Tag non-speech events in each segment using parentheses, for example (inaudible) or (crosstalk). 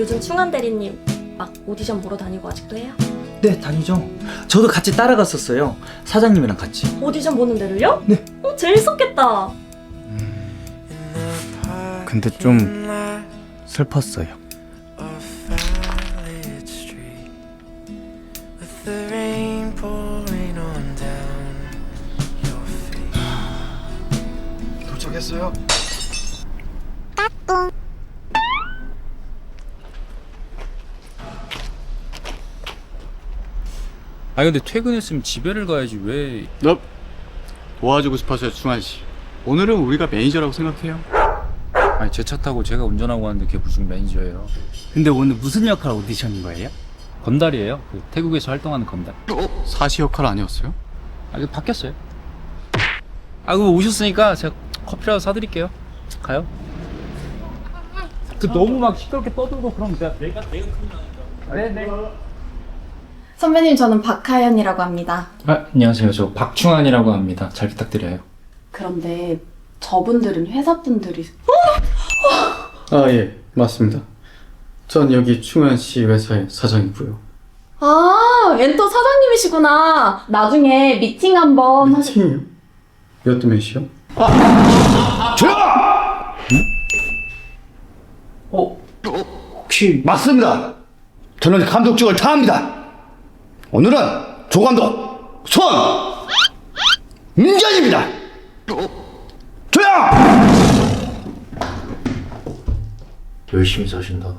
요즘 충한 대리님 막 오디션 보러 다니고 아직도 해요? 네, 다니죠. 저도 같이 따라갔었어요. 사장님이랑 같이. 오디션 보는 데를요? 네. 어, 재밌었겠다. 근데 좀 슬펐어요. 아 근데 퇴근했으면 집에를 가야지 왜. 너 도와주고 싶어서요, 충환 씨. 오늘은 우리가 매니저라고 생각해요. 아니 제 차 타고 제가 운전하고 왔는데 그게 무슨 매니저예요? 근데 오늘 무슨 역할 오디션인 거예요? 건달이에요. 그 태국에서 활동하는 건달. 사시 역할 아니었어요? 아 이거 바뀌었어요. 아 그거 오셨으니까 제가 커피라도 사드릴게요. 가요. 그 너무 막 시끄럽게 떠들고 그럼 내가 내가 내가 네네 선배님 저는 박하연이라고 합니다. 아, 안녕하세요 저 박충환이라고 합니다 잘 부탁드려요 그런데 저분들은 회사분들이 아, 예, 맞습니다. 전 여기 충환 씨 회사의 사장이고요. 아 엔터 사장님이시구나. 나중에 미팅 한번 하시... 미팅이요? 몇도 몇이요? 혹시 맞습니다. 저는 감독직을 다합니다. 오늘은 조감독 손 민전입니다. 조용! 열심히 사신다.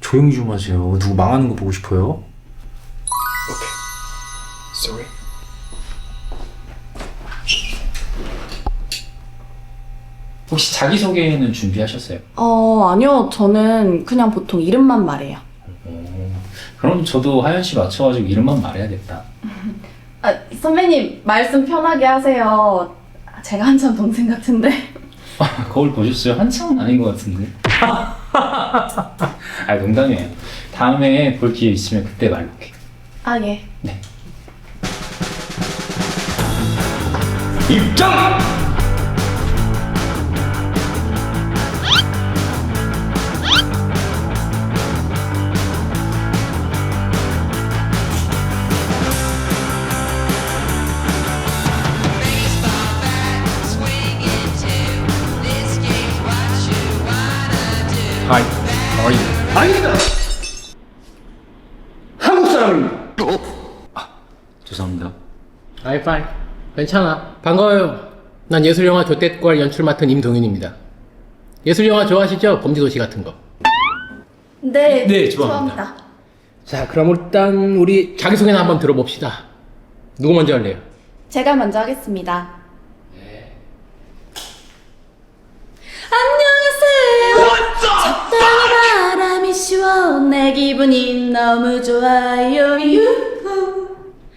조용히 좀 하세요. 누구 망하는 거 보고 싶어요? 혹시 자기소개는 준비하셨어요? 어 아니요 저는 그냥 보통 이름만 말해요. 그럼 저도 하연 씨 맞춰가지고 이름만 말해야겠다 (laughs) 아 선배님 말씀 편하게 하세요. 제가 한참 동생 같은데. (laughs) 거울 보셨어요? 한참은 아닌 것 같은데. (laughs) 아 농담이에요. 다음에 볼 기회 있으면 그때 말할게. 아 예. 입장! Hi, how are you? 아닙니다. 한국 사람입니다. 죄송합니다. 아이 파이 괜찮아 반가워요 난 예술영화 조태꼴 연출 맡은 임동윤입니다 예술영화 좋아하시죠? 범죄도시 같은 거 네. 네, 좋아합니다. 자 그럼 일단 우리 자기소개나 한번 들어봅시다 누구 먼저 할래요? 제가 먼저 하겠습니다. 적당히 바람이 내 기분이 너무 좋아요. 유후.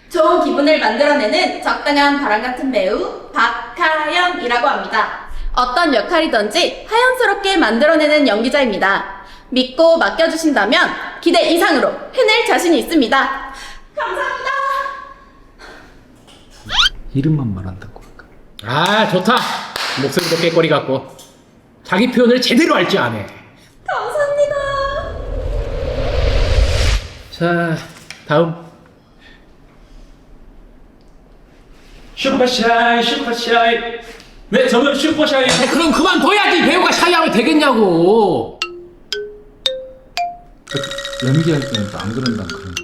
좋은 기분을 만들어내는 적당한 바람 같은 배우 박하연이라고 합니다. 어떤 역할이든지 하연스럽게 만들어내는 연기자입니다. 믿고 맡겨주신다면 기대 이상으로 해낼 자신이 있습니다. 감사합니다. 이름만 말한다고 할까? 아 좋다 목소리도 깨꼬리 같고 자기 표현을 제대로 할줄아 자 다음 슈퍼샤이, 슈퍼샤이. 네, 저는 슈퍼샤이. 아니, 그럼 그만둬야지 배우가 샤이하면 되겠냐고 연기할 때는 또안 그런다 그런.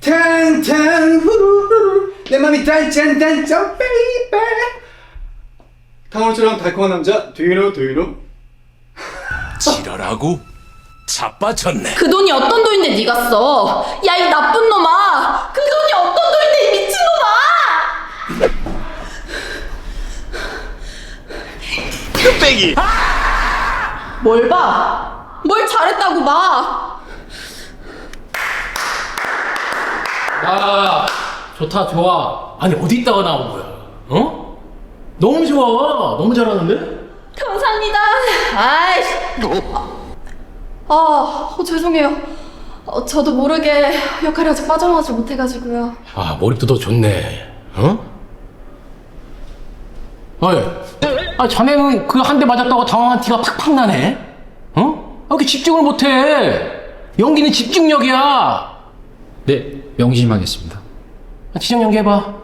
탕탕 후루루루 내 맘이 단짠단짠 베이베 탕후루처럼 달콤한 남자 Do you know? Do 지랄하고 자빠졌네. 그 돈이 어떤 돈인데 네가 써? 야 이 나쁜 놈아! 그 돈이 어떤 돈인데 이 미친 놈아! 흑백이. 뭘 봐? 뭘 잘했다고 봐? 야 좋다 좋아 아니 어디 있다가 나온 거야 어? 너무 좋아 너무 잘하는데? 감사합니다. 아이씨. 아, 어, 죄송해요. 어, 저도 모르게 역할이 아직 빠져나오지 못해가지고요. 아, 머리도 더 좋네. 어? 어이, 아, 자네는 그 한 대 맞았다고 당황한 티가 팍팍 나네? 어? 아, 왜 이렇게 집중을 못해? 연기는 집중력이야. 네, 명심하겠습니다. 아, 지정 연기해봐.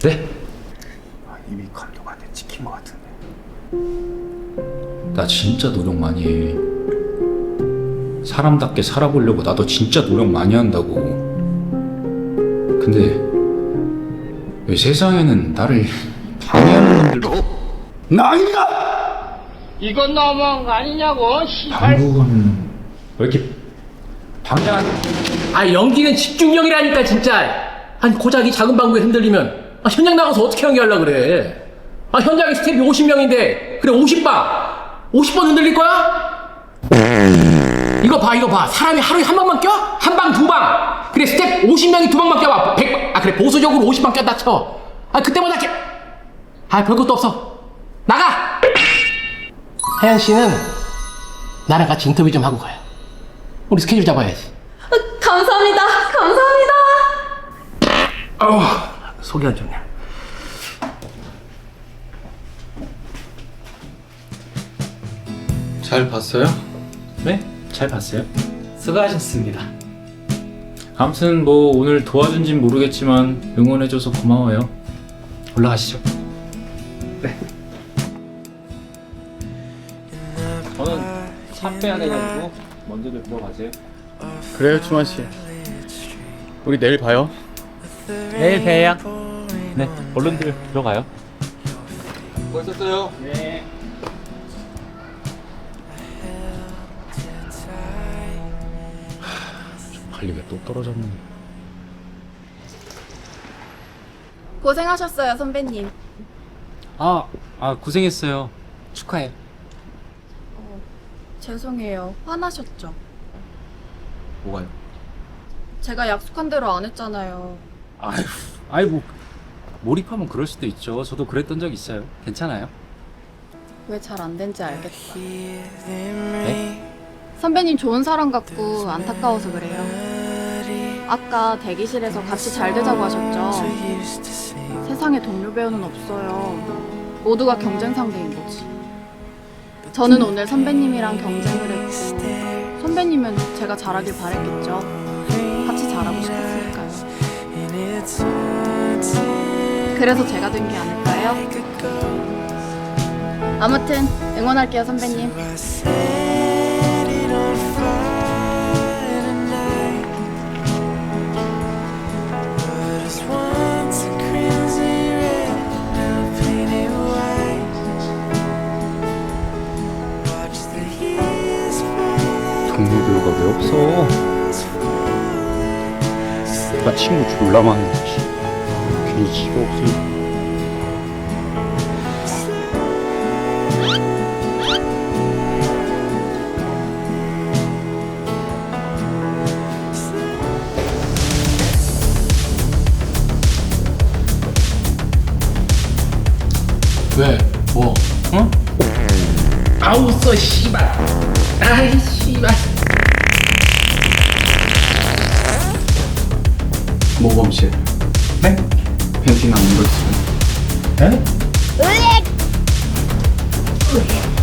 네. 이미 감독한테 찍힌 것 같은데. 나 진짜 노력 많이 해. 사람답게 살아보려고 나도 진짜 노력 많이 한다고. 근데 왜 세상에는 나를 (laughs) 방해하는 놈들도 이건 너무한 거 아니냐고, 방구는 왜 이렇게 방해하는 아, 연기는 집중력이라니까, 진짜. 아니, 고작 이 작은 방구에 흔들리면, 아, 현장 나가서 어떻게 연기하려고 그래? 아, 현장에 스텝이 50명인데, 그래, 50방! 50번 흔들릴 거야? 이거 봐, 이거 봐. 사람이 하루에 한 방만 껴? 한 방, 두 방! 그래, 스텝 50명이 두 방만 껴봐. 100, 아, 그래, 보수적으로 50방 꼈다 쳐. 아, 그때마다 껴. 아, 별것도 없어. 나가! 하연 씨는 나랑 같이 인터뷰 좀 하고 가요. 우리 스케줄 잡아야지. 감사합니다. 감사합니다. 속이 안 좋네. 잘 봤어요? 네? 잘 봤어요? 수고하셨습니다. 아무튼 뭐 오늘 도와준진 모르겠지만 응원해줘서 고마워요. 올라가시죠. 네. 저는 차 빼야 돼가지고 먼저들 들어가세요. 그래요, 충환 씨. 우리 내일 봐요. 내일 봬요. 네, 얼른들 들어가요. 멋있었어요. 관리가 또 떨어졌네. 고생하셨어요, 선배님. 아, 아 고생했어요. 축하해. 죄송해요. 화나셨죠? 뭐가요? 제가 약속한 대로 안 했잖아요. 아휴, 아이 뭐 몰입하면 그럴 수도 있죠. 저도 그랬던 적 있어요. 괜찮아요. 왜 잘 안 된지 알겠다. 네? 선배님 좋은 사람 같고 안타까워서 그래요. 아까 대기실에서 같이 잘 되자고 하셨죠? 세상에 동료 배우는 없어요. 모두가 경쟁 상대인 거지. 저는 오늘 선배님이랑 경쟁을 했고 선배님은 제가 잘하길 바랬겠죠. 같이 잘하고 싶었으니까요. 그래서 제가 된 게 아닐까요? 아무튼 응원할게요, 선배님. 동료들과 왜 없어? 나 친구 졸라 많은데 씨. 괜히 지가 없으니까 왜? 아우 써 씨발. 아이 씨발. 모범씨. 네? 팬티는 안 입었어요? 네? 으